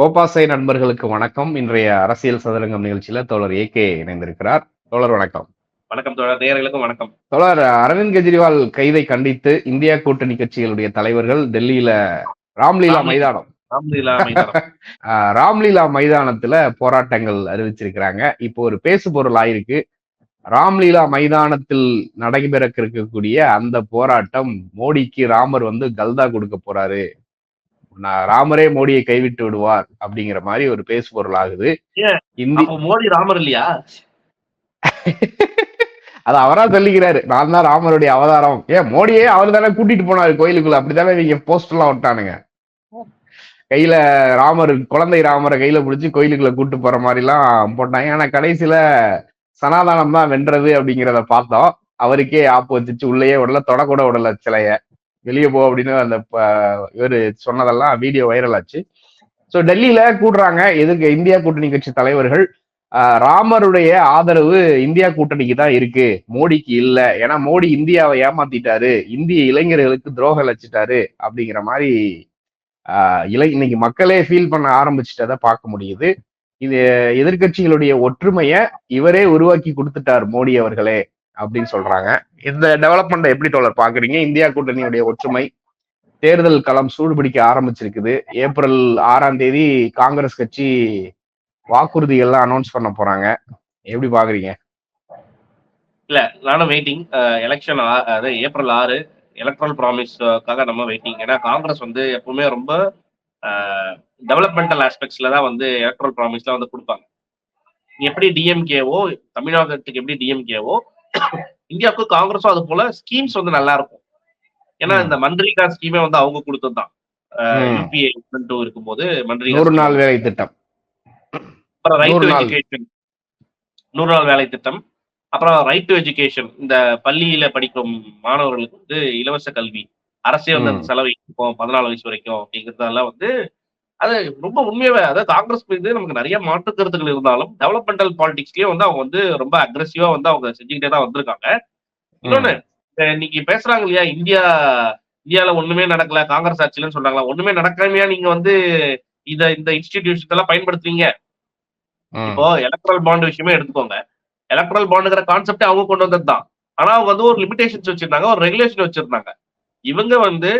கோபாசை நண்பர்களுக்கு வணக்கம். இன்றைய அரசியல் சதுரங்கம் நிகழ்ச்சியில தோழர் ஏகே இணைந்திருக்கிறார். தோழர் வணக்கம். வணக்கம் தோழர். நேயர்களுக்கும் வணக்கம். தோழர் அரவிந்த் கெஜ்ரிவால் கைதை கண்டித்து இந்தியா கூட்டணி கட்சிகளுடைய தலைவர்கள் டெல்லியில ராம்லீலா. மைதானம். ராம்லீலா மைதானம். ஆஹ், ராம்லீலா மைதானத்துல போராட்டங்கள் அறிவிச்சிருக்கிறாங்க. இப்போ ஒரு பேசு பொருள் ஆயிருக்கு. ராம்லீலா மைதானத்தில் நடைபெற இருக்கக்கூடிய அந்த போராட்டம் மோடிக்கு ராமர் வந்து கல்தா கொடுக்க போறாரு. நான் ராமரே மோடியை கைவிட்டு விடுவார் அப்படிங்கிற மாதிரி ஒரு பேசு பொருள் ஆகுது? இந்தி மோடி ராமர் இல்லையா? அது அவரா சொல்லிக்கிறாரு. நான் தான் ராமருடைய அவதாரம். ஏன் மோடியே அவர் தானே கூட்டிட்டு போனாரு கோயிலுக்குள்ள. அப்படித்தானே நீங்க போஸ்ட் எல்லாம் விட்டானுங்க. கையில ராமர் குழந்தை ராமரை கையில பிடிச்சி கோயிலுக்குள்ள கூட்டு போற மாதிரி எல்லாம் போட்டாங்க. ஆனா கடைசியில சனாதானம் தான் வென்றது அப்படிங்கிறத பார்த்தோம். அவருக்கே ஆப்பு வச்சுச்சு உள்ளேயே விடல தொடக்கூட விடல சிலைய. வெளியே போ அப்படின்னு அந்த ப- சொன்னதெல்லாம் வீடியோ வைரல் ஆச்சு. ஸோ டெல்லியில கூடுறாங்க எதிர்க்க இந்தியா கூட்டணி கட்சி தலைவர்கள். ராமருடைய ஆதரவு இந்தியா கூட்டணிக்கு தான் இருக்கு. மோடிக்கு இல்ல. ஏன்னா மோடி இந்தியாவை ஏமாத்திட்டாரு. இந்திய இளைஞர்களுக்கு துரோகம் அழைச்சிட்டாரு அப்படிங்கிற மாதிரி இளை இன்னைக்கு மக்களே ஃபீல் பண்ண ஆரம்பிச்சிட்டதை பார்க்க முடியுது. இது எதிர்க்கட்சிகளுடைய ஒற்றுமையை இவரே உருவாக்கி கொடுத்துட்டார் மோடி அவர்களே. அப்படின்னு சொல்றாங்க. இந்த டெவலப்மெண்ட்டை எப்படி தொடர் பாக்குறீங்க இந்தியா கூட்டணியுடைய ஒற்றுமை தேர்தல் களம் சூடுபிடிக்க ஆரம்பிச்சிருக்குது. ஏப்ரல் ஆறாம் தேதி காங்கிரஸ் கட்சி வாக்குறுதிகள்லாம் அனௌன்ஸ் பண்ண போறாங்க. எப்படி பாக்குறீங்க இல்ல நானும் வெயிட்டிங் எலெக்ஷன் அதாவது ஏப்ரல் ஆறு எலக்ட்ரல் ப்ராமிஸ்க்காக நம்ம வெயிட்டிங் ஏன்னா காங்கிரஸ் வந்து எப்பவுமே ரொம்ப டெவலப்மெண்டல் ஆஸ்பெக்ட்ஸ்ல தான் வந்து எலக்ட்ரல் ப்ராமிஸ்லாம் வந்து கொடுப்பாங்க. எப்படி டிஎம்கேவோ தமிழகத்துக்கு எப்படி டிஎம்கேவோ இந்தியாவுக்கு காங்கிரஸும் அது போல ஸ்கீம்ஸ் வந்து நல்லா இருக்கும் ஏன்னா. இந்த மன்ரீகா ஸ்கீமே வந்து அவங்க கொடுத்தது தான் ம். யூபிஏ இருக்கும்போது மன்ரீகா scheme. நாள் வேலை திட்டம் அப்புறம் ரைட் டு. எஜுகேஷன் நூறு நாள் வேலை திட்டம் அப்புறம் ரைட் டு எஜுகேஷன் இந்த பள்ளியில படிக்கும் மாணவர்களுக்கு வந்து இலவச கல்வி அரசே வந்து. செலவை பதினாலு வயசு வரைக்கும் அப்படிங்கிறதெல்லாம் வந்து அது ரொம்ப உண்மையாவே அதாவது காங்கிரஸ் மீது நமக்கு நிறைய மாற்று கருத்துக்கள் இருந்தாலும் டெவலப்மெண்டல் பாலிடிக்ஸ்லயே வந்து அவங்க வந்து ரொம்ப அக்ரெசிவா வந்து அவங்க செஞ்சுக்கிட்டே தான் வந்திருக்காங்க. இன்னொன்னு இன்னைக்கு பேசுறாங்க இல்லையா இந்தியா இந்தியால ஒண்ணுமே நடக்கல காங்கிரஸ் ஆட்சியிலன்னு சொல்றாங்களா ஒண்ணுமே நடக்காமையா நீங்க வந்து இத இந்த இன்ஸ்டிடியூஷன்ஸ் எல்லாம் பயன்படுத்துறீங்க. இப்போ எலக்ட்ரல் பாண்ட் விஷயமே எடுத்துக்கோங்க. எலக்ட்ரல் பாண்டுங்கிற கான்செப்டே அவங்க கொண்டு வந்தது தான் ஆனா அவங்க வந்து ஒரு லிமிடேஷன்ஸ் வச்சிருந்தாங்க ஒரு ரெகுலேஷன் வச்சிருந்தாங்க. இவங்க வந்து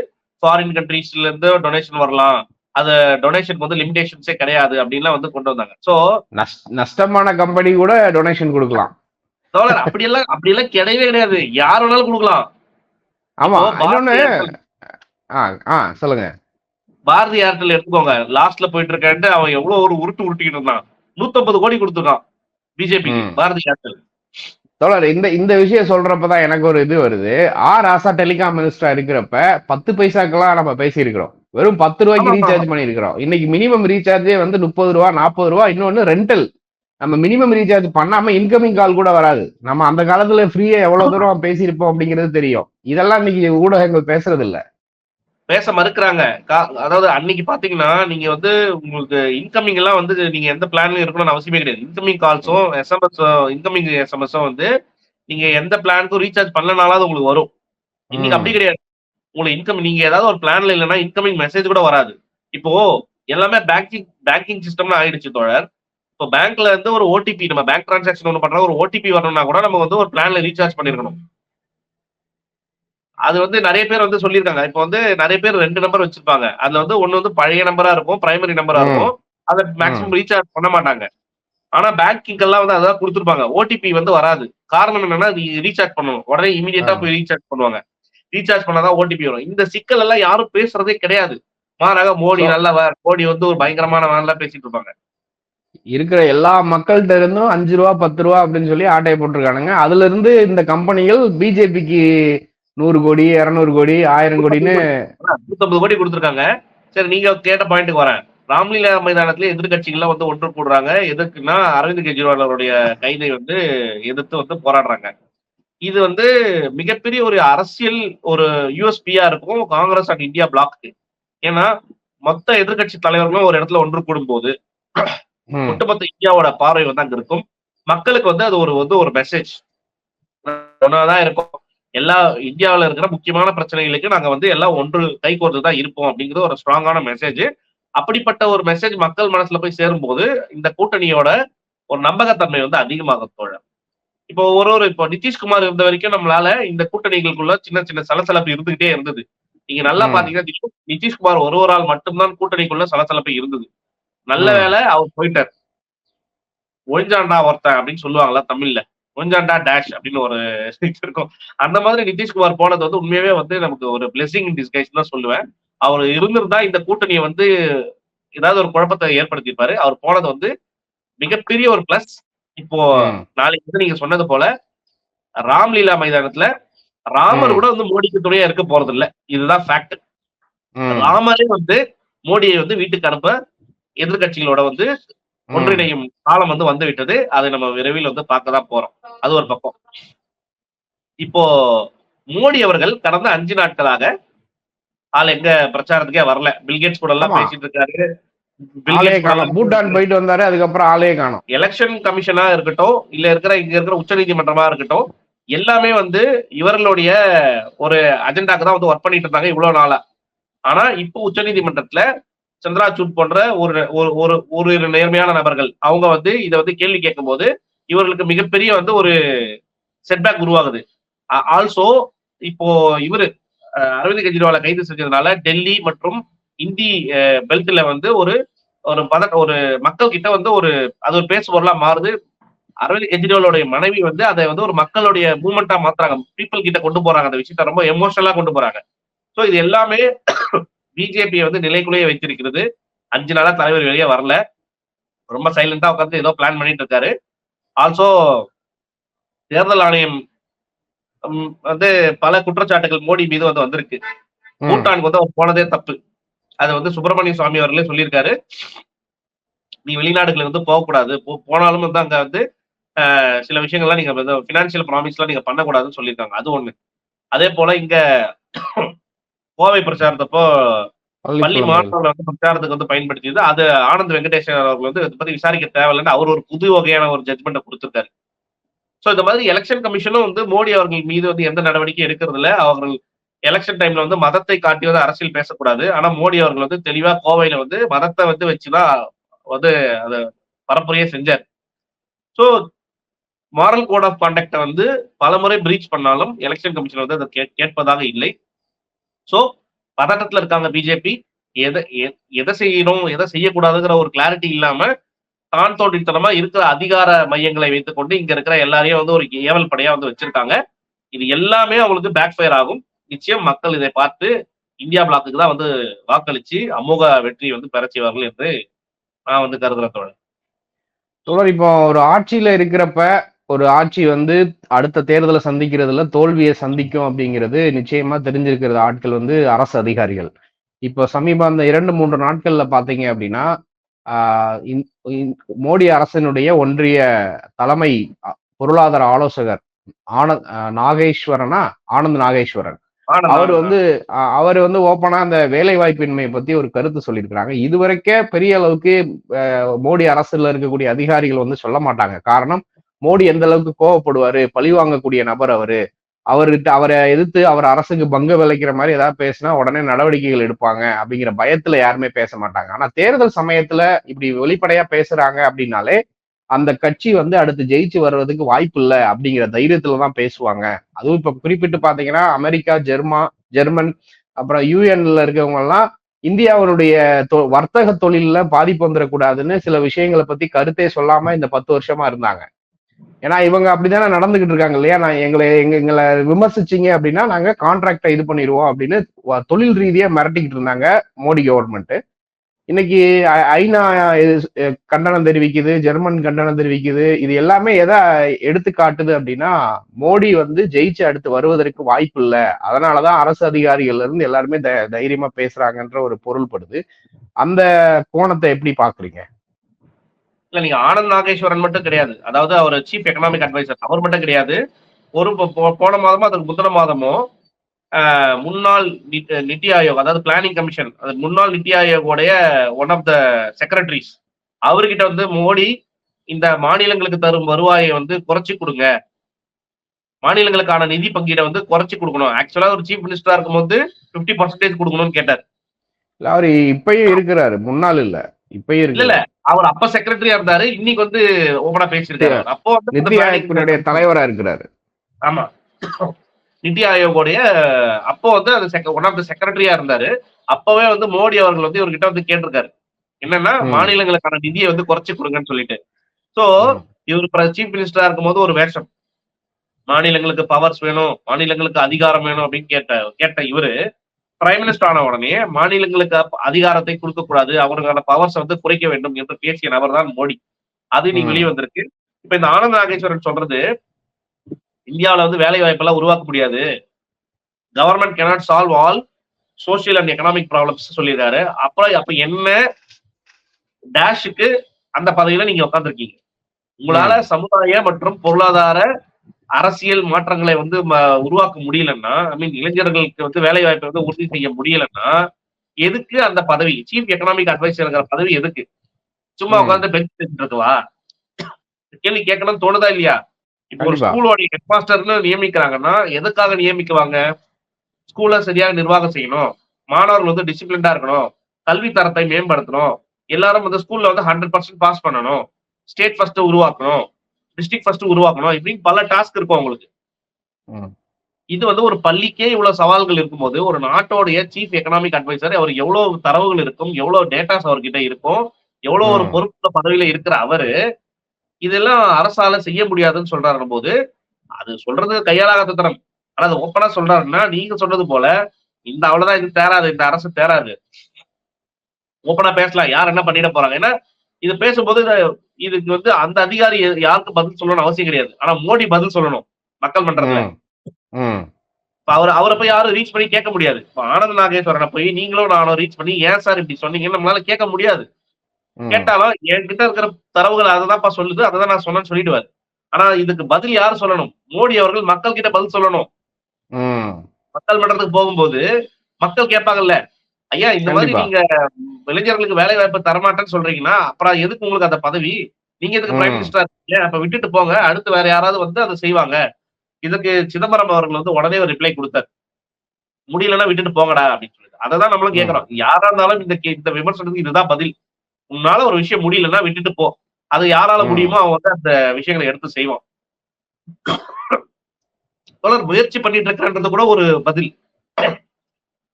ஃபாரின் கண்ட்ரீஸ்ல இருந்து டொனேஷன் வரலாம். அது டொனேஷன் வந்து லிமிடேஷன்ஸே கிடையாது அப்படின்லாம் வந்து கொண்டு வந்தாங்க. சோ நஷ்- நஷ்டமான கம்பெனி கூட டொனேஷன் கொடுக்கலாம். தோழர் அப்படியெல்லாம் அப்படியெல்லாம் கிடையவே கிடையாது. யார் வேணாலும் கொடுக்கலாம். ஆமா இப்போ இன்னொன்னு பாரதி ஏர்டெல் ஆ ஆ சொல்லுங்க. பாரதி ஏர்டெல் எடுத்துக்கோங்க. லாஸ்ட்ல போயிட்டு இருக்கான்ட்டு அவன் எவ்வளவு ஒரு உருட்டு உருட்டிக்கிட்டு இருந்தான். நூத்தம்பது கோடி கொடுத்துருக்கான் பிஜேபிக்கு ம். பாரதி ஏர்டெல் தோழர் இந்த இந்த விஷயம் சொல்றப்பதான் எனக்கு ஒரு இது வருது. ஆ ராசா டெலிகாம் மினிஸ்டரா இருக்கிறப்ப பத்து பைசாக்கெல்லாம் நம்ம பேசியிருக்கிறோம். வெறும் பத்து ரூபாய்க்கு. ரீசார்ஜ் பண்ணியிருக்கிறோம். இன்னைக்கு மினிமம் ரீசார்ஜே வந்து முப்பது ரூபா நாற்பது ரூபா இன்னொன்னு ரெண்டல் நம்ம மினிமம் ரீசார்ஜ் பண்ணாம இன்கமிங் கால் கூட வராது. நம்ம அந்த காலத்துல ஃப்ரீயா எவ்வளவு தூரம் பேசியிருப்போம் அப்படிங்கிறது தெரியும். இதெல்லாம் இன்னைக்கு ஊடகங்கள் பேசுறது இல்ல பேச மறுக்கிறாங்க. அதாவது அன்னைக்கு பாத்தீங்கன்னா நீங்க வந்து உங்களுக்கு இன்கமிங் எல்லாம் வந்து நீங்க எந்த பிளான்லயும் இருக்கணும்னு அவசியமே கிடையாது. இன்கமிங் கால்ஸும் எஸ்எம்எஸ் இன்கமிங் எஸ்எம்எஸும் வந்து நீங்க எந்த பிளானுக்கும் ரீசார்ஜ் பண்ணனாலும் உங்களுக்கு வரும். இன்னைக்கு. அப்படி கிடையாது. உங்களுக்கு இன்கம் நீங்க ஏதாவது ஒரு பிளான்ல இல்லைன்னா இன்கமிங் மெசேஜ் கூட வராது. இப்போ எல்லாமே பேங்கிங் பேங்கிங் சிஸ்டம்னு ஆயிடுச்சு தோழர். இப்போ பேங்க்ல இருந்து ஒரு ஓடிபி நம்ம பேங்க் டிரான்சாக்ஷன் ஒன்று பண்றோம் ஒரு ஓடிபி வரணும்னா கூட நம்ம வந்து ஒரு பிளான்ல ரீசார்ஜ் பண்ணிருக்கணும். அது வந்து நிறைய பேர் வந்து சொல்லியிருக்காங்க. இப்போ வந்து நிறைய பேர் ரெண்டு நம்பர் வச்சிருப்பாங்க. அதுல வந்து ஒண்ணு வந்து பழைய நம்பரா இருக்கும் பிரைமரி நம்பரா. இருக்கும். அதை மேக்ஸிமம் ரீசார்ஜ் பண்ண மாட்டாங்க. ஆனா பேங்கிங் எல்லாம் வந்து அதான் கொடுத்துருப்பாங்க. ஓடிபி வந்து வராது. காரணம் என்னன்னா ரீசார்ஜ் பண்ணணும். உடனே இமீடியட்டா. போய் ரீசார்ஜ் பண்ணுவாங்க. ரீசார்ஜ் பண்ணாதான் ஓடிபி வரும். இந்த சிக்கல் எல்லாம் யாரும் பேசுறதே கிடையாது. மாறாக மோடி நல்லவர் மோடி வந்து ஒரு பயங்கரமான எல்லாம் பேசிட்டு இருப்பாங்க. இருக்கிற எல்லா மக்கள்கிட்ட இருந்தும் அஞ்சு ரூபா பத்து ரூபா அப்படின்னு சொல்லி ஆட்டையை போட்டிருக்கானுங்க. அதுல இருந்து இந்த கம்பெனிகள் பிஜேபிக்கு நூறு கோடி இருநூறு கோடி ஆயிரம் கோடின்னு நூத்தம்பது கோடி கொடுத்துருக்காங்க. சரி நீங்க கேட்ட பாயிண்ட்டுக்கு வரேன். ராம்லீலா மைதானத்துல எதிர்கட்சிகள்லாம் வந்து ஒன்று கூடுறாங்க எதுக்குன்னா அரவிந்த் கெஜ்ரிவால் அவருடைய கைதை வந்து எதிர்த்து வந்து போராடுறாங்க. இது வந்து மிகப்பெரிய ஒரு அரசியல் ஒரு யூஎஸ்பியா இருக்கும் காங்கிரஸ் அண்ட் இந்தியா பிளாக்கு ஏன்னா மொத்த எதிர்க்கட்சி தலைவர்களும் ஒரு இடத்துல ஒன்று கூடும்போது ம், ஒட்டுமொத்த இந்தியாவோட பார்வை வந்து அங்க இருக்கும். மக்களுக்கு வந்து அது ஒரு வந்து ஒரு மெசேஜ் ஒன்னாதான் இருக்கும். எல்லா இந்தியாவுல இருக்கிற முக்கியமான பிரச்சனைகளுக்கு நாங்க வந்து எல்லாம் ஒன்று கை கோர்த்து தான் இருப்போம் அப்படிங்கிறது ஒரு ஸ்ட்ராங்கான மெசேஜ் அப்படிப்பட்ட ஒரு மெசேஜ் மக்கள் மனசுல போய் சேரும்போது இந்த கூட்டணியோட ஒரு நம்பகத்தன்மை வந்து அதிகமாகும் தோழர் இப்போ ஒரு ஒரு இப்போ நிதிஷ்குமார் இருந்த வரைக்கும் நம்மளால இந்த கூட்டணிகளுக்குள்ள சின்ன சின்ன சலசலப்பு இருந்துகிட்டே இருந்தது. நீங்க நல்லா. பாத்தீங்கன்னா நிதிஷ்- நிதிஷ்குமார் ஒரு ஒரு ஆள் மட்டும்தான் கூட்டணிக்குள்ள சலசலப்பு இருந்தது. நல்ல. வேளை அவர் போயிட்டார். ஒழிஞ்சாண்டா ஒருத்தன் அப்படின்னு சொல்லுவாங்கல்ல தமிழ்ல. ஒழிஞ்சாண்டா டேஷ் அப்படின்னு ஒரு இருக்கும். அந்த மாதிரி நிதிஷ்குமார் போனது வந்து உண்மையாவே வந்து நமக்கு ஒரு பிளெஸிங் இன் டிஸ்கைஸ் தான் சொல்லுவேன். அவர் இருந்திருந்தா இந்த கூட்டணியை வந்து ஏதாவது ஒரு குழப்பத்தை ஏற்படுத்தியிருப்பாரு. அவர் போனது வந்து மிகப்பெரிய ஒரு பிளஸ் இப்போ. நாளைக்கு வந்து நீங்க சொன்னது போல ராம்லீலா மைதானத்துல ராமர். கூட வந்து மோடிக்கு துணையா இருக்க போறது இல்ல இதுதான் ஃபேக்ட் ராமரே வந்து மோடியை வந்து வீட்டுக்கு அனுப்ப எதிர்கட்சிகளோட வந்து. ஒன்றிணையும் காலம் வந்து வந்து விட்டது அதை நம்ம விரைவில் வந்து பார்க்க தான் போறோம் அது ஒரு பக்கம் இப்போ மோடி அவர்கள் கடந்த அஞ்சு நாட்களாக ஆள் எங்க பிரச்சாரத்துக்கே வரல பில்கேட்ஸ் கூட எல்லாம். பேசிட்டு இருக்காரு ஆளே காணோம். பூட்டான் போயிட்டு வந்தாரு அதுக்கப்புறம் ஆளே காணோம். எலெக்ஷன் கமிஷனா இருக்கட்டும் இல்ல இருக்கிற இங்க இருக்கிற உச்சநீதிமன்றமா இருக்கட்டும் எல்லாமே வந்து இவர்களுடைய ஒரு அஜெண்டாக்கு தான் வந்து ஒர்க் பண்ணிட்டு இருந்தாங்க இவ்வளவு நாளா. ஆனா இப்போ உச்சநீதிமன்றத்துல சந்திராசூட் போன்ற ஒரு ஒரு ஒரு நேர்மையான நபர்கள் அவங்க வந்து இதை வந்து கேள்வி கேட்கும்போது இவர்களுக்கு மிகப்பெரிய வந்து ஒரு செட்பேக் உருவாகுது. ஆல்சோ இப்போ இவரு அரவிந்த் கெஜ்ரிவாலை கைது செஞ்சதுனால டெல்லி மற்றும் இந்தி பெல்ட்ல வந்து ஒரு ஒரு பத ஒரு மக்கள் கிட்ட வந்து ஒரு அது ஒரு பேசு பொருளா மாறுது. அரவிந்த் கெஜ்ரிவாலோடைய மனைவி வந்து அதை வந்து ஒரு மக்களுடைய மூமெண்டா மாத்துறாங்க. பீப்புள் கிட்ட கொண்டு போறாங்க அந்த விஷயத்த. ரொம்ப எமோஷனலா கொண்டு போறாங்க. சோ இது எல்லாமே பிஜேபியை வந்து நிலைக்குள்ளேயே வைத்திருக்கிறது. அஞ்சு நாளா தலைவர் வெளியே வரல. ரொம்ப சைலண்டா உட்காந்து ஏதோ பிளான் பண்ணிட்டு இருக்காரு. ஆல்சோ தேர்தல் ஆணையம் வந்து பல குற்றச்சாட்டுகள் மோடி மீது வந்து வந்திருக்கு. பூட்டானுக்கு வந்து அவர் போனதே தப்பு. அது வந்து சுப்பிரமணிய சுவாமி அவர்களே சொல்லியிருக்காரு. நீ வெளிநாடுகளுக்கு வந்து போகக்கூடாது. போனாலும் வந்து அங்க வந்து சில விஷயங்கள்லாம் நீங்க பினான்சியல் ப்ராமிஸ்லாம் நீங்க பண்ணக்கூடாதுன்னு சொல்லியிருக்காங்க. அது ஒண்ணு. அதே போல இங்க கோவை பிரச்சாரத்தப்போ பள்ளி மாணவர்களை வந்து பிரச்சாரத்துக்கு வந்து பயன்படுத்தியது. அது ஆனந்த் வெங்கடேஷன் அவர்கள் வந்து இதை பத்தி விசாரிக்க தேவையில்லைன்னு அவர் ஒரு புது வகையான ஒரு ஜட்மெண்ட்டை கொடுத்திருக்காரு. சோ இந்த மாதிரி எலெக்ஷன் கமிஷனும் வந்து மோடி அவர்கள் மீது வந்து எந்த நடவடிக்கையும் எடுக்கிறது இல்ல அவர்கள் எலெக்ஷன் டைம்ல வந்து மதத்தை காட்டி வந்து அரசியல் பேசக்கூடாது. ஆனா மோடி அவர்கள் வந்து தெளிவா கோவையில வந்து மதத்தை வந்து வச்சுதான் வந்து அதை பரப்புரையே செஞ்சார். ஸோ மாரல் கோட் ஆஃப் கான்டாக்டை வந்து பலமுறை பிரீச் பண்ணாலும் எலெக்ஷன் கமிஷன் வந்து அதை கே- கேட்பதாக இல்லை. ஸோ பதட்டத்துல இருக்காங்க பிஜேபி எதை எதை செய்யணும் எதை செய்யக்கூடாதுங்கிற ஒரு கிளாரிட்டி இல்லாம தான் தோன்றித்தனமா இருக்கிற அதிகார மையங்களை வைத்துக்கொண்டு இங்க இருக்கிற எல்லாரையும் வந்து ஒரு ஏவல் படையா வந்து வச்சிருக்காங்க. இது எல்லாமே அவங்களுக்கு பேக் ஃபயர் ஆகும். நிச்சயம் மக்கள் இதை பார்த்து இந்தியா பிளாக்குக்கு தான் வந்து வாக்களிச்சு அமோக வெற்றி வந்து பெற செய்வார்கள் என்று நான் வந்து கருதுறேன் தோழர். தோழர் இப்போ ஒரு ஆட்சியில இருக்கிறப்ப ஒரு ஆட்சி வந்து அடுத்த தேர்தலை சந்திக்கிறதுல தோல்வியை சந்திக்கும் அப்படிங்கிறது நிச்சயமா தெரிஞ்சிருக்கிறது. ஆட்கள் வந்து அரசு அதிகாரிகள். இப்போ சமீப அந்த இரண்டு மூன்று நாட்கள்ல பாத்தீங்க அப்படின்னா மோடி அரசினுடைய ஒன்றிய தலைமை பொருளாதார ஆலோசகர் ஆனந்த் நாகேஸ்வரனா? ஆனந்த் நாகேஸ்வரன். அவர் வந்து அவர் வந்து ஓப்பனா அந்த வேலை வாய்ப்பின்மையை பத்தி ஒரு கருத்து சொல்லியிருக்கிறாங்க. இதுவரைக்கே பெரிய அளவுக்கு மோடி அரசுல இருக்கக்கூடிய அதிகாரிகள் வந்து சொல்ல மாட்டாங்க. காரணம் மோடி எந்த அளவுக்கு கோவப்படுவாரு பழி வாங்கக்கூடிய நபர் அவரு அவர்கிட்ட அவரை எதிர்த்து அவர் அரசுக்கு பங்கு விளைக்கிற மாதிரி ஏதாவது பேசினா உடனே நடவடிக்கைகள் எடுப்பாங்க அப்படிங்கிற பயத்துல யாருமே பேச மாட்டாங்க. ஆனா தேர்தல் சமயத்துல இப்படி வெளிப்படையா பேசுறாங்க அப்படின்னாலே அந்த கட்சி வந்து அடுத்து ஜெயிச்சு வர்றதுக்கு வாய்ப்பு இல்லை அப்படிங்கிற தைரியத்துல தான் பேசுவாங்க. அதுவும் இப்ப குறிப்பிட்டு பாத்தீங்கன்னா அமெரிக்கா ஜெர்மா ஜெர்மன் அப்புறம் யூஎன்ல இருக்கவங்க எல்லாம் இந்தியாவுடைய தொ- வர்த்தக தொழில்ல பாதிப்பு வந்துடக்கூடாதுன்னு சில விஷயங்களை பத்தி கருத்தே சொல்லாம இந்த பத்து வருஷமா இருந்தாங்க. ஏன்னா இவங்க அப்படிதானே நடந்துகிட்டு இருக்காங்க இல்லையா? நான் எங்களை எங்க எங்களை விமர்சிச்சிங்க அப்படின்னா நாங்க கான்ட்ராக்டை இது பண்ணிடுவோம் அப்படின்னு தொழில் ரீதியா மிரட்டிக்கிட்டு இருந்தாங்க மோடி கவர்மெண்ட் இன்னைக்கு ஐ- ஐநா கண்டனம் தெரிவிக்குது ஜெர்மன் கண்டனம் தெரிவிக்குது. இது எல்லாமே எதை எடுத்து காட்டுது அப்படின்னா மோடி வந்து ஜெயிச்சு அடுத்து வருவதற்கு வாய்ப்பு இல்லை. அதனாலதான் அரசு அதிகாரிகள்ல இருந்து எல்லாருமே த- தைரியமா பேசுறாங்கன்ற ஒரு பொருள்படுது. அந்த கோணத்தை எப்படி பாக்குறீங்க? இல்ல நீங்க ஆனந்த் நாகேஸ்வரன் மட்டும் கிடையாது. அதாவது அவர் சீஃப் எக்கனாமிக் அட்வைசர். அவர் மட்டும் கிடையாது. ஒரு போன மாதமோ அதுக்கு முந்தின மாதமோ முன்னாள் நித்- நித்தி ஆயோக் அதாவது பிளானிங் கமிஷன் அது முன்னாள் நித்தி ஆயோகோடைய ஒன் ஆஃப் த செக்ரட்டரிஸ் அவர்கிட்ட வந்து மோடி இந்த மாநிலங்களுக்கு தரும் வருவாயை வந்து குறைச்சி கொடுங்க. மாநிலங்களுக்கான நிதி பங்கீடை வந்து குறைச்சி கொடுக்கணும். ஆக்சுவலா ஒரு சீஃப் மினிஸ்டரா இருக்கும்போது பிப்டி பர்சன்டேஜ் கொடுக்கணும்னு கேட்டார். அவரு இப்பயும் இருக்கிறாரு. முன்னாள் இல்ல. இப்பயும் இல்ல இல்ல. இருக்கு அவர் அப்ப செக்ரட்டரியா இருந்தாரு. இன்னைக்கு வந்து ஓபனா பேசியிருக்காரு. அவர். அப்போ planning ஆயோக்கினுடைய தலைவரா இருக்கிறாரு. ஆமா. நித்தி ஆயோகோடைய அப்போ வந்து அது ஒன் ஆஃப் த செக்ரட்டரியா இருந்தாரு அப்பவே வந்து மோடி அவர்கள் வந்து இவர்கிட்ட வந்து கேட்டிருக்காரு என்னன்னா. மாநிலங்களுக்கான நிதியை வந்து குறைச்சு கொடுங்கன்னு சொல்லிட்டு சோ. இவர் சீஃப் மினிஸ்டரா இருக்கும்போது ஒரு வேஷம் மாநிலங்களுக்கு பவர்ஸ் வேணும் மாநிலங்களுக்கு அதிகாரம் வேணும் அப்படின்னு கேட்ட கேட்ட இவரு பிரைம் மினிஸ்டர் ஆன உடனே மாநிலங்களுக்கு அதிகாரத்தை கொடுக்க கூடாது அவங்களுக்கான பவர்ஸ் வந்து குறைக்க வேண்டும் என்று பேசிய நபர் தான் மோடி அது ம். வெளியே வந்திருக்கு இப்ப இந்த ஆனந்த் நாகேஸ்வரன் சொல்றது இந்தியாவுல வந்து வேலை வாய்ப்பெல்லாம் உருவாக்க முடியாது. Government cannot solve all social and economic problems சொல்லியிருக்காரு. அப்புறம் அப்ப என்ன டேஷுக்கு அந்த பதவியில நீங்க உட்காந்துருக்கீங்க உங்களால சமுதாய மற்றும் பொருளாதார அரசியல் மாற்றங்களை வந்து உருவாக்க முடியலன்னா ஐ மீன் இளைஞர்களுக்கு வந்து வேலை வாய்ப்பை வந்து உறுதி செய்ய முடியலன்னா எதுக்கு அந்த பதவி? சீஃப் எக்கனாமிக் அட்வைசர்ங்கிற பதவி எதுக்கு? சும்மா. உட்காந்து பெஞ்ச் இருக்கவா? கேள்வி கேட்கணும்னு தோணுதா இல்லையா? இப்போ ஒரு. ஸ்கூலோட ஹெட் மாஸ்டர்னு நியமிக்கிறாங்கன்னா எதுக்காக நியமிக்குவாங்க? ஸ்கூலை சரியாக நிர்வாகம் செய்யணும். மாணவர்கள் வந்து டிசிப்ளின்டா இருக்கணும். கல்வி தரத்தை மேம்படுத்தணும். எல்லாரும் வந்து ஸ்கூல்ல வந்து ஹண்ட்ரட் பர்சன்ட் பாஸ் பண்ணணும். ஸ்டேட் ஃபர்ஸ்ட் உருவாக்கணும். டிஸ்ட்ரிக்ட் ஃபர்ஸ்ட் உருவாக்கணும். இப்படின்னு பல டாஸ்க் இருக்கும் அவங்களுக்கு. இது வந்து ஒரு பள்ளிக்கே இவ்வளவு சவால்கள் இருக்கும்போது ஒரு நாட்டோடைய சீஃப் எக்கனாமிக் அட்வைசர் அவர் எவ்வளவு தரவுகள் இருக்கும் எவ்வளவு டேட்டாஸ் அவர்கிட்ட இருக்கும் எவ்வளவு ஒரு. பொறுப்புள்ள பதவியில இருக்கிற அவரு இதெல்லாம் அரசால செய்ய முடியாதுன்னு சொல்றாரு போது அது சொல்றது கையாளாகாத தரம். ஆனா அது ஓப்பனா சொல்றாருன்னா நீங்க சொன்னது போல இந்த அவ்வளவுதான் இது தேராது இந்த அரசு தேராது. ஓப்பனா பேசலாம் யார் என்ன பண்ணிட போறாங்க? ஏன்னா இது பேசும்போது இது- இதுக்கு வந்து அந்த அதிகாரி யாருக்கு பதில் சொல்லணும்னு அவசியம் கிடையாது. ஆனா மோடி பதில் சொல்லணும் மக்கள் மன்றத்துல. அவர் அவரை போய் யாரும் ரீச் பண்ணி கேட்க முடியாது. இப்ப ஆனந்த் நாகேஸ்வரனை போய் நீங்களும் நானும் ரீச் பண்ணி ஏன் சார் இப்படி சொன்னீங்கன்னு நம்மளால கேட்க முடியாது. கேட்டாலும் என்கிட்ட இருக்கிற தரவுகள் அததான்ப்பா சொல்லுது அதை நான் சொன்னேன்னு சொல்லிடுவாரு. ஆனா இதுக்கு பதில் யார் சொல்லணும்? மோடி அவர்கள் மக்கள் கிட்ட பதில் சொல்லணும். மக்கள் மன்றத்துக்கு போகும்போது மக்கள் கேட்பாங்கல்ல ஐயா இந்த மாதிரி. நீங்க இளைஞர்களுக்கு வேலை வாய்ப்பு தரமாட்டேன்னு சொல்றீங்கன்னா அப்புறம் எதுக்கு உங்களுக்கு அந்த பதவி? நீங்க எதுக்கு பிரைம். மினிஸ்டர் இருக்கீங்க? அப்ப விட்டுட்டு போங்க அடுத்து வேற யாராவது வந்து அதை செய்வாங்க. இதுக்கு சிதம்பரம் அவர்கள் வந்து உடனே ஒரு ரிப்ளை கொடுத்தார். முடியலன்னா விட்டுட்டு போங்கடா அப்படின்னு சொல்லிட்டு. அதை தான் நம்மளும். கேட்கறோம். யாரா இருந்தாலும் இந்த இந்த விமர்சனத்துக்கு இதுதான் பதில். உன்னால ஒரு விஷயம் முடியலன்னா விட்டுட்டு போ. அது யாரால. முடியுமோ அவன் வந்து அந்த விஷயங்களை எடுத்து செய்வான் தொடர் முயற்சி பண்ணிட்டு இருக்கிறன்றது கூட ஒரு பதில்.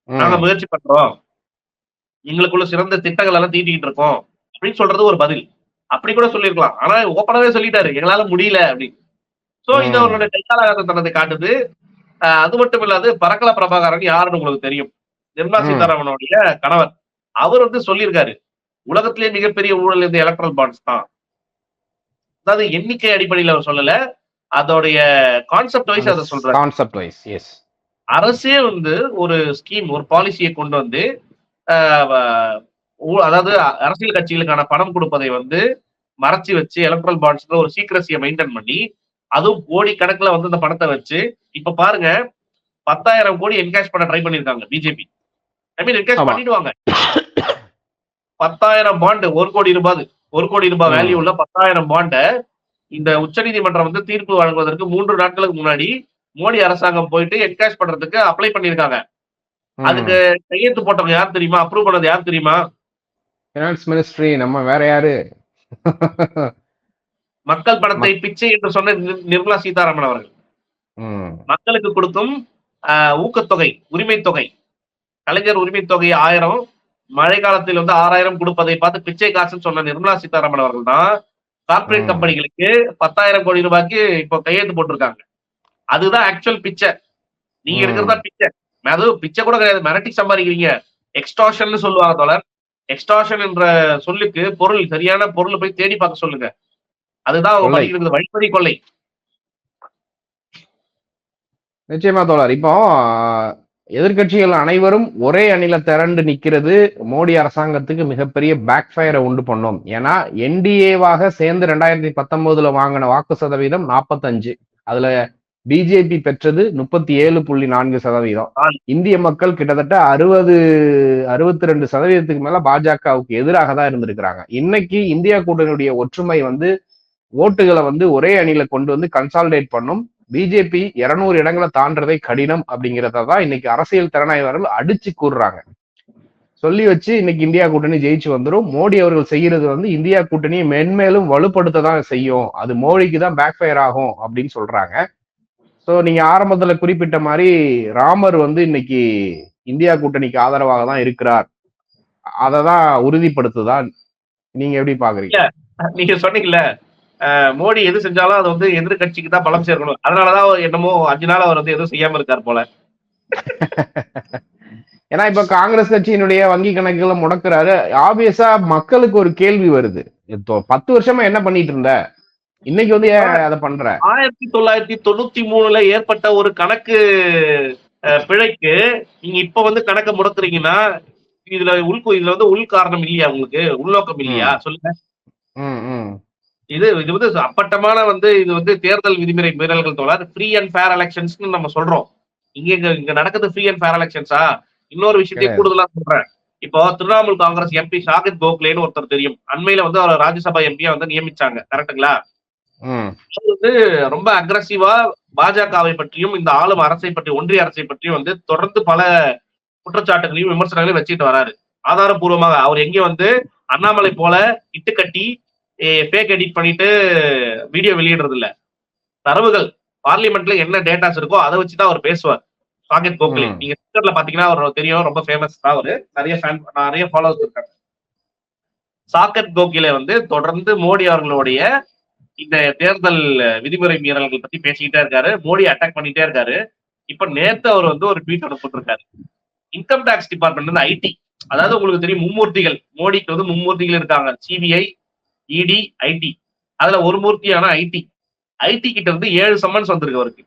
நாங்க. முயற்சி பண்றோம். எங்களுக்குள்ள சிறந்த திட்டங்கள் எல்லாம் தீட்டிக்கிட்டு இருக்கோம். அப்படின்னு சொல்றது ஒரு பதில். அப்படி கூட சொல்லியிருக்கலாம். ஆனா ஓப்பனாவே சொல்லிட்டாரு. எங்களால முடியல அப்படின்னு. சோ இது. அவர்களுடைய கையாளாகத்தனத்தை காட்டுது. அது மட்டும் இல்லாது பரக்கல பிரபாகரன் யாருன்னு உங்களுக்கு தெரியும். நிர்மலா. சீதாராமனுடைய கணவர். அவர் வந்து சொல்லியிருக்காரு. உலகத்திலே மிகப்பெரிய ஊழல் இந்த எலக்ட்ரல் பாண்ட்ஸ் தான். அதாவது எண்ணிக்கை அடிப்படையில் அவர் சொல்லல. அதோடைய கான்செப்ட் வைஸ் அதை சொல்றாரு. கான்செப்ட் வைஸ் எஸ் அரசே வந்து ஒரு ஸ்கீம் ஒரு பாலிசியை கொண்டு வந்து அதாவது அரசியல் கட்சிகளுக்கான பணம் கொடுப்பதை வந்து மறைச்சு வச்சு எலக்ட்ரல் பாண்ட்ஸ்ல ஒரு சீக்கிரசியை மெயின்டைன் பண்ணி அதுவும் கோடி கணக்குல வந்து அந்த பணத்தை வச்சு இப்ப பாருங்க பத்தாயிரம் கோடி என்கேஷ் பண்ண ட்ரை பண்ணிருக்காங்க பிஜேபி ஐ மீன் என்கேஷ். பண்ணிடுவாங்க. பத்தாயிரம் பாண்டு ஒரு கோடி ரூபாய் ஒரு கோடி ரூபாய். வேல்யூ உள்ள பத்தாயிரம் பாண்டை இந்த உச்சநீதிமன்றம் வந்து தீர்ப்பு வழங்குவதற்கு மூன்று நாட்களுக்கு முன்னாடி மோடி அரசாங்கம் போயிட்டு என்கேஷ் பண்றதுக்கு அப்ளை பண்ணிருக்காங்க அதுக்கு கையெழுத்து போட்டவங்க யார் தெரியுமா? அப்ரூவ் பண்ணது யார் தெரியுமா? ஃபினான்ஸ் மினிஸ்ட்ரி நம்ம வேற யாரு? மக்கள் பணத்தை பிச்சை என்று சொன்ன நிர்- நிர்மலா சீதாராமன் அவர்கள். மக்களுக்கு கொடுக்கும் ஊக்கத்தொகை உரிமை தொகை கலைஞர் உரிமை தொகை ஆயிரம் மழை காலத்தில் வந்து ஆறாயிரம் கொடுப்பதை பார்த்து பிச்சை காசுன்னு சொன்ன நிர்மலா சீதாராமன் அவர்கள் தான் கார்பரேட். கம்பெனிகளுக்கு பத்தாயிரம் கோடி ரூபாய்க்கு இப்போ கையெழுத்து போட்டிருக்காங்க. அதுதான் ஆக்சுவல் பிச்சை. நீங்க. இருக்கிறதா பிச்சை. அது பிச்சை கூட கிடையாது. மிரட்டி சம்பாதிக்கிறீங்க. எக்ஸ்டாஷன் சொல்லுவாங்க தோழர். எக்ஸ்டார்ஷன் என்ற சொல்லுக்கு பொருள் சரியான பொருளை போய் தேடி பார்க்க சொல்லுங்க. அதுதான் அவங்க வழிப்பறி கொள்ளை. நிச்சயமா தோழர். இப்போ எதிர்க்கட்சிகள் அனைவரும் ஒரே அணில திரண்டு நிக்கிறது மோடி அரசாங்கத்துக்கு மிகப்பெரிய பேக் ஃபயரை உண்டு பண்ணும். ஏன்னா என்டிஏவாக சேர்ந்து ரெண்டாயிரத்தி பத்தொன்பதுல வாங்கின வாக்கு சதவீதம் நாற்பத்தஞ்சு அதுல பிஜேபி பெற்றது முப்பத்தி ஏழு புள்ளி நான்கு சதவீதம். இந்திய மக்கள் கிட்டத்தட்ட அறுபது அறுபத்தி ரெண்டு சதவீதத்துக்கு மேல பாஜகவுக்கு எதிராக தான் இருந்திருக்கிறாங்க. இன்னைக்கு இந்தியா கூட்டணியுடைய ஒற்றுமை வந்து ஓட்டுகளை வந்து ஒரே அணியில கொண்டு வந்து கன்சாலிடேட் பண்ணும். பிஜேபி இருநூறு இடங்களை தாண்டறதே கடினம் அப்படிங்கிறத தான் இன்னைக்கு அரசியல் திறனாய்வாளர்கள் அடிச்சு கூறுறாங்க. சொல்லி வச்சு இன்னைக்கு இந்தியா கூட்டணி ஜெயிச்சு வந்துரும். மோடி அவர்கள் செய்யறது வந்து இந்தியா கூட்டணியை மென்மேலும் வலுப்படுத்த தான் செய்யும். அது மோடிக்கு தான் பேக் ஃபயர் ஆகும் அப்படின்னு சொல்றாங்க. சோ நீங்க ஆரம்பத்துல குறிப்பிட்ட மாதிரி ராமர் வந்து இன்னைக்கு இந்தியா கூட்டணிக்கு ஆதரவாக தான் இருக்கிறார். அதை தான் உறுதிப்படுத்துதான். நீங்க எப்படி பாக்குறீங்க? நீங்க சொன்னீங்கல்ல மோடி எது செஞ்சாலும் அது வந்து எதிர்கட்சிக்கு தான் பலம் சேர்க்கணும். அதனாலதான் என்னமோ அஞ்சு நாள் அவர் வந்து எதுவும் செய்யாம இருக்கார் போல. ஏன்னா இப்ப காங்கிரஸ் கட்சியினுடைய வங்கி கணக்குகளை முடக்குறாரு. ஆப்வியஸா மக்களுக்கு ஒரு கேள்வி வருது. பத்து வருஷமா என்ன பண்ணிட்டு இருந்த? இன்னைக்கு வந்து அதை பண்ற? ஆயிரத்தி தொள்ளாயிரத்தி தொண்ணூத்தி மூணுல ஏற்பட்ட ஒரு கணக்கு பிழைக்கு நீங்க இப்ப வந்து கணக்க முடக்குறீங்கன்னா இதுல உள் இதுல வந்து உள் காரணம் இல்லையா உங்களுக்கு? உள்நோக்கம் இல்லையா? சொல்லுங்க. இது இது வந்து அப்பட்டமான வந்து இது வந்து தேர்தல் விதிமுறை மீறல்கள் தோழர். ஃப்ரீ அண்ட் ஃபேர் எலெக்ஷன்ஸ்னு நம்ம சொல்றோம். இங்க இங்க இங்க நடக்குது ஃப்ரீ அண்ட் ஃபேர் எலெக்ஷன்ஸா இன்னொரு விஷயத்தையும். கூடுதலா சொல்றேன். இப்போ திரிணாமுல் காங்கிரஸ் எம்பி ஷாகித் கோக்லேன்னு ஒருத்தர் தெரியும். அண்மையில வந்து அவர் ராஜ்யசபா எம்பியா வந்து நியமிச்சாங்க. அவர் வந்து ரொம்ப அக்ரஸிவா பாஜகவை பற்றியும் இந்த ஆளும் அரசை பற்றி ஒன்றிய அரசை பற்றியும் வந்து தொடர்ந்து பல குற்றச்சாட்டுகளையும் விமர்சனங்களையும் வச்சுட்டு வராரு. ஆதாரபூர்வமாக அவர் எங்க வந்து அண்ணாமலை போல இட்டு ஃபேக் எடிட் பண்ணிட்டு வீடியோ வெளியிடுறது இல்ல தரவுகள் பார்லிமெண்ட்ல என்ன டேட்டாஸ் இருக்கோ அதை வச்சுதான் அவர் பேசுவார். சாகேத் கோகலே. நீங்க ட்விட்டர்ல பாத்தீங்கன்னா அவர் தெரியும் ரொம்ப ஃபேமஸ் தான் அவரு. நிறைய ஃபேன் நிறைய ஃபாலோவர்ஸ் இருக்காங்க. சாகத் கோகிலே வந்து தொடர்ந்து மோடி அவர்களுடைய இந்த தேர்தல் விதிமுறை மீறல்கள் பத்தி பேசிக்கிட்டே இருக்காரு. மோடி அட்டாக் பண்ணிட்டே இருக்காரு. இப்ப நேத்து அவர் வந்து ஒரு ட்வீட் அனுப்பிட்டிருக்காரு இன்கம் டேக்ஸ் டிபார்ட்மெண்ட் வந்து ஐடி அதாவது உங்களுக்கு தெரியும் மும்மூர்த்திகள். மோடிக்கு வந்து மும்மூர்த்திகள் இருக்காங்க. சிபிஐ இடி ஐடி அதுல ஒரு மூர்த்தியான ஐடி ஐடி கிட்ட இருந்து ஏழு சம்மன்ஸ் வந்திருக்கு அவருக்கு.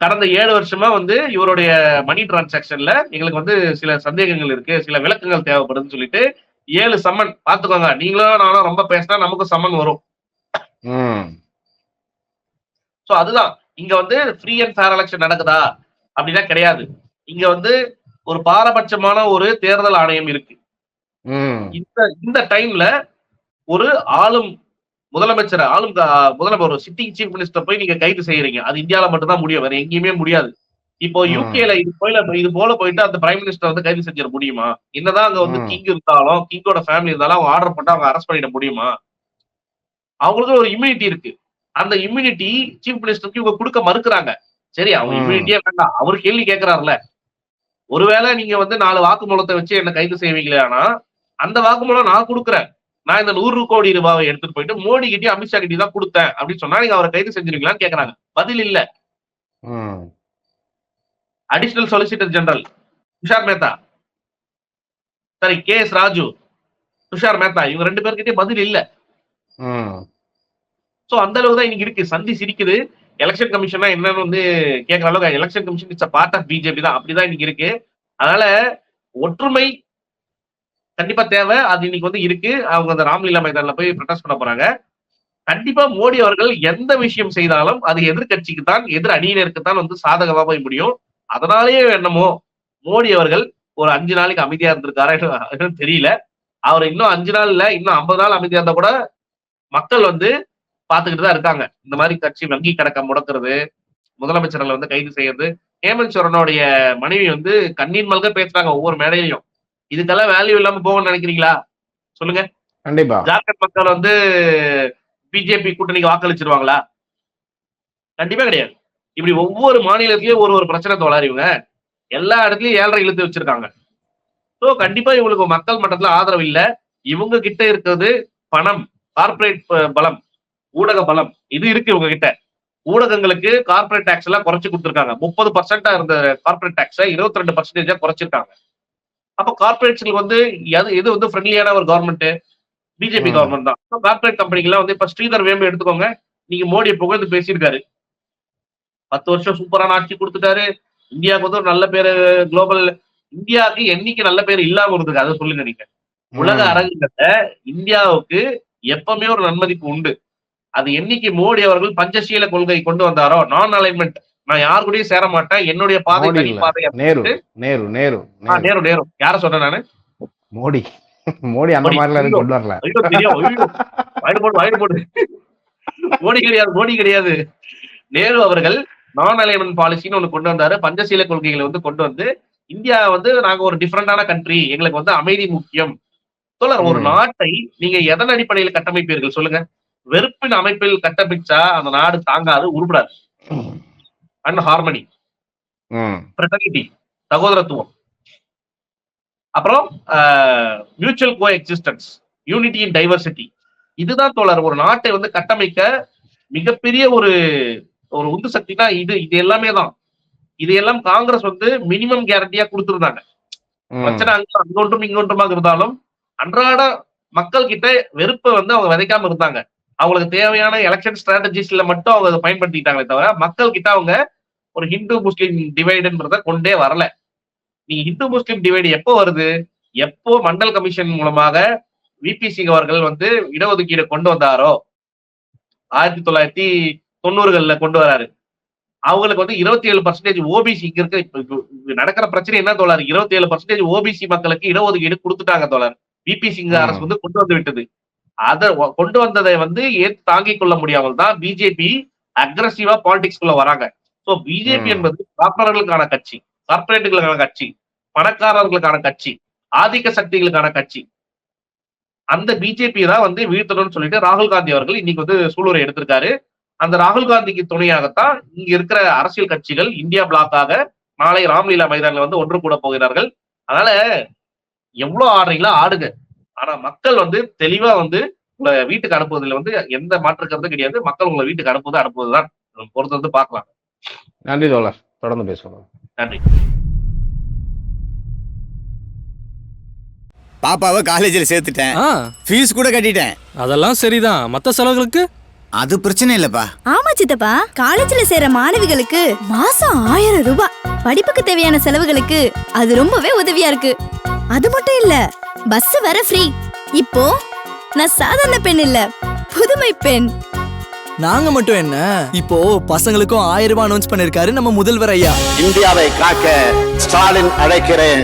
கடந்த ஏழு வருஷமா வந்து இவருடைய மணி டிரான்சாக்ஷன்ல எங்களுக்கு வந்து சில சந்தேகங்கள் இருக்கு சில விளக்கங்கள் தேவைப்படுதுன்னு சொல்லிட்டு ஏழு சம்மன் பாத்துக்கோங்க நீங்களும் நானும் ரொம்ப பேசினா நமக்கும் சம்மன் வரும். சோ அதுதான். இங்க வந்து ஃப்ரீ அண்ட் ஃபேர் எலெக்ஷன் நடக்குதா? அப்படின்னா கிடையாது. இங்க வந்து ஒரு பாரபட்சமான ஒரு தேர்தல் ஆணையம் இருக்கு. இந்த இந்த டைம்ல ஒரு ஆளும் முதலமைச்சர் ஆளும் முதலமைச்சர் சிட்டிங் சீஃப் மினிஸ்டர் போய் நீங்க கைது செய்யறீங்க. அது இந்தியால மட்டும்தான் முடியும். வேற எங்கேயுமே முடியாது. இப்போ. யூகேல இது போல இது போல போயிட்டு அந்த பிரைம் மினிஸ்டர் வந்து கைது செஞ்சிட முடியுமா? என்னதான் அங்க வந்து. கிங் இருந்தாலும் கிங்கோட ஃபேமிலி இருந்தாலும் அவங்க ஆர்டர் போட்டு அவங்க அரெஸ்ட் பண்ணிட முடியுமா? அவங்களுக்கு ஒரு இம்யூனிட்டி இருக்கு. அந்த இம்யூனிட்டி சீஃப் மினிஸ்டருக்கு இவங்க கொடுக்க மறுக்கிறாங்க. சரி அவங்க. இம்யூனிட்டியே வேண்டாம். அவர் கேள்வி கேட்கிறாருல ஒருவேளை நீங்க வந்து நாலு வாக்குமூலத்தை வச்சு என்ன கைது செய்வீங்களே ஆனா அந்த வாக்குமூலம் நான் கொடுக்குறேன். நான் இந்த நூறு கோடி ரூபாவை எடுத்துட்டு போயிட்டு மோடி கிட்டயும் அமித்ஷா கிட்டயும் தான் கொடுத்தேன். அப்படின்னு சொன்னா நீங்க அவரை கைது செஞ்சிருவீங்களான்னு கேக்குறாங்க. பதில் இல்ல. Additional solicitor general Tushar Mehta. சரி கே எஸ் ராஜு துஷார் மேத்தா இவங்க ரெண்டு பேர்கிட்டயும் பதில் இல்ல. சோ அந்த அளவு தான் இன்னைக்கு இருக்கு. சந்தி சிரிக்குது. எலெக்ஷன் கமிஷனா என்னன்னு வந்து கேட்கற அளவுக்கு election commission it's part of BJP தான். அப்படிதான் இன்னைக்கு இருக்கு. அதனால ஒற்றுமை கண்டிப்பா தேவை. அது இன்னைக்கு வந்து இருக்கு. அவங்க அந்த ராம்லீலா மைதானில் போய் ப்ரொடெஸ்ட் பண்ண போறாங்க. கண்டிப்பா மோடி அவர்கள் எந்த விஷயம் செய்தாலும் அது எதிர்கட்சிக்கு தான் எதிர் அணியினருக்கு தான் வந்து சாதகமா போய் முடியும். அதனாலேயே என்னமோ மோடி அவர்கள் ஒரு அஞ்சு நாளைக்கு அமைதியா இருந்திருக்காரா தெரியல. அவர் இன்னும் அஞ்சு நாள் இல்ல இன்னும் ஐம்பது நாள் அமைதியா இருந்தா கூட மக்கள் வந்து பாத்துக்கிட்டு தான் இருக்காங்க. இந்த மாதிரி கட்சி வங்கி கணக்க முடக்கிறது முதலமைச்சர்களை வந்து கைது செய்யறது. ஹேமந்த் சோரனுடைய மனைவி வந்து கண்ணீர் மல்க பேசுறாங்க ஒவ்வொரு மேடையிலையும். இதுக்கெல்லாம் வேல்யூ இல்லாம போகணும்னு நினைக்கிறீங்களா? சொல்லுங்க. கண்டிப்பா. ஜார்க்கண்ட் மக்கள் வந்து பிஜேபி கூட்டணிக்கு வாக்களிச்சிருவாங்களா? கண்டிப்பா கிடையாது. இப்படி ஒவ்வொரு மாநிலத்திலயும் ஒரு ஒரு பிரச்சனை தோழர் இவங்க. எல்லா இடத்துலயும் ஏழரை இழுத்து வச்சிருக்காங்க. ஸோ கண்டிப்பா இவங்களுக்கு மக்கள் மட்டத்துல ஆதரவு இல்ல. இவங்க கிட்ட இருக்கிறது பணம் கார்ப்பரேட் பலம் ஊடக பலம். இது இருக்கு இவங்க கிட்ட. ஊடகங்களுக்கு கார்ப்பரேட் டாக்ஸ் எல்லாம் குறைச்சு கொடுத்துருக்காங்க. முப்பது பர்சன்டா இருந்த கார்ப்பரேட் டாக்ஸை இருபத்தி ரெண்டு பர்சன்டேஜா குறைச்சிருக்காங்க. அப்ப கார்பரேட்ஸ்களுக்கு வந்து எது எது வந்து ஃப்ரெண்ட்லியான ஒரு கவர்மெண்ட் பிஜேபி. கவர்மெண்ட் தான். கார்பரேட் கம்பெனிகள்லாம் வந்து இப்ப ஸ்ரீதர் வேம்பு எடுத்துக்கோங்க. நீங்க மோடியை புகழ்ந்து பேசியிருக்காரு. பத்து வருஷம் சூப்பரான ஆட்சி கொடுத்துட்டாரு. இந்தியாவுக்கு வந்து ஒரு நல்ல பேரு குளோபல் இந்தியாவுக்கு என்னைக்கு நல்ல பேர் இல்லாம இருந்தது அதை சொல்லுங்க நீங்க உலக. அரங்கத்துல இந்தியாவுக்கு எப்பவுமே ஒரு நன்மதிப்பு உண்டு. அது என்னைக்கு மோடி அவர்கள் பஞ்சசீல கொள்கை கொண்டு வந்தாரோ நான் அலைன்மெண்ட் நான் யார் கூடயும் சேர மாட்டேன் என்னுடைய பாதை தனி. பாதை நேரு நேரு நேரு. நேரு. நேரு. யார சொன்னேன் நானு? மோடி. மோடி அந்த. மாதிரிலாம் எதுவும் கொண்டு வரல. மோடி கிடையாது மோடி கிடையாது. நேரு அவர்கள் நான் அலைன்மெண்ட் பாலிசின்னு ஒண்ணு கொண்டு வந்தாரு. பஞ்சசீல கொள்கைகளை வந்து கொண்டு வந்து இந்தியா வந்து நாங்க ஒரு டிஃபரெண்டான கண்ட்ரி எங்களுக்கு வந்து அமைதி முக்கியம். தோழர் ஒரு. நாட்டை நீங்க எதன் அடிப்படையில் கட்டமைப்பீர்கள்? சொல்லுங்க. வெறுப்பின் அமைப்பில் கட்டமைச்சா அந்த நாடு தாங்காது உருப்படாது அண்ட் ஹார்மனி ஃப்ரெட்டர்னிட்டி சகோதரத்துவம் அப்புறம் mutual coexistence unity in diversity இதுதான் தோழர் ஒரு நாட்டை வந்து கட்டமைக்க மிகப்பெரிய ஒரு ஒரு உந்து சக்தினா இது இது எல்லாமே தான் இதையெல்லாம் காங்கிரஸ் வந்து மினிமம் கேரண்டியா கொடுத்திருந்தாங்க. பிரச்சனை அங்க அங்கொன்றும் இங்கொன்றுமாக இருந்தாலும் அன்றாட மக்கள் கிட்ட வெறுப்பை வந்து அவங்க விதைக்காம இருந்தாங்க அவங்களுக்கு தேவையான எலெக்ஷன் ஸ்ட்ராட்டஜிஸ்ல மட்டும் அவங்க அதை பயன்படுத்திட்டாங்களே தவிர மக்கள் கிட்ட அவங்க ஒரு ஹிந்து முஸ்லீம் டிவைடுன்றத கொண்டே வரல. நீங்க ஹிந்து முஸ்லீம் டிவைடு எப்போ வருது? எப்போ மண்டல் கமிஷன் மூலமாக விபி சிங் அவர்கள் வந்து இடஒதுக்கீடு கொண்டு வந்தாரோ? ஆயிரத்தி தொள்ளாயிரத்தி தொண்ணூறுகள்ல கொண்டு வராரு. அவங்களுக்கு வந்து இருபத்தி ஏழு பர்சன்டேஜ் ஓபிசி இங்க இருக்க. நடக்கிற பிரச்சனை என்ன தோழர்? இருபத்தி ஏழு பர்சன்டேஜ் ஓபிசி மக்களுக்கு இடஒதுக்கீடு கொடுத்துட்டாங்க தோழர். பிபி சிங். அரசு வந்து கொண்டு வந்து விட்டது. அத கொண்டு வந்ததை வந்து ஏத்து தாங்கிக் கொள்ள முடியாமல் தான் பிஜேபி அக்ரஸிவா பாலிடிக்ஸ் குள்ள வராங்க. So BJP. என்பது கார்பரேட்டுகளுக்கான கட்சி கார்பரேட்டுகளுக்கான கட்சி பணக்காரர்களுக்கான கட்சி ஆதிக்க சக்திகளுக்கான கட்சி. அந்த பிஜேபி தான் வந்து வீழ்த்தணும்னு சொல்லிட்டு ராகுல் காந்தி அவர்கள் இன்னைக்கு வந்து சூளுரை எடுத்திருக்காரு. அந்த ராகுல் காந்திக்கு துணையாகத்தான் இங்க இருக்கிற அரசியல் கட்சிகள் இந்தியா பிளாக்காக நாளை ராம்லீலா மைதானில் வந்து ஒன்று கூட போகிறார்கள். அதனால எவ்வளவு ஆடுறீங்களோ ஆடுங்க. ஆனா மக்கள் வந்து தெளிவா வந்து உங்களை வீட்டுக்கு அனுப்புவதில் வந்து எந்த மாற்று கருத்தும் கிடையாது. மக்கள் உங்களை வீட்டுக்கு அனுப்புவது அனுப்புவதுதான். பொறுத்து வந்து பார்க்கலாம். நன்றி தோழர். தொடர்ந்து பேசுவோம். நன்றி. பாப்பாவை காலேஜில் சேர்த்துட்டேன். ஃபீஸ் கூட கட்டிட்டேன். அதெல்லாம் சரிதான். மத்த செலவுகளுக்கு? அது பிரச்சனை இல்லப்பா. ஆமா சித்தப்பா. காலேஜ்ல சேர மாணவிகளுக்கு மாசம் ஆயிரம் ரூபாய். படிப்புக்கு தேவையான செலவுகளுக்கு அது ரொம்பவே உதவியா இருக்கு. அது மட்டும் இல்ல பஸ் வர ஃப்ரீ இப்போ நான் சாதாரண பெண் இல்ல புதுமை பெண். நாங்க மட்டும் என்ன? இப்போ பசங்களுக்கும் ஆயிரம் ரூபாய் அனௌன்ஸ் பண்ணிருக்காரு நம்ம முதல்வர் ஐயா. இந்தியாவை காக்க ஸ்டாலின் அழைக்கிறேன்.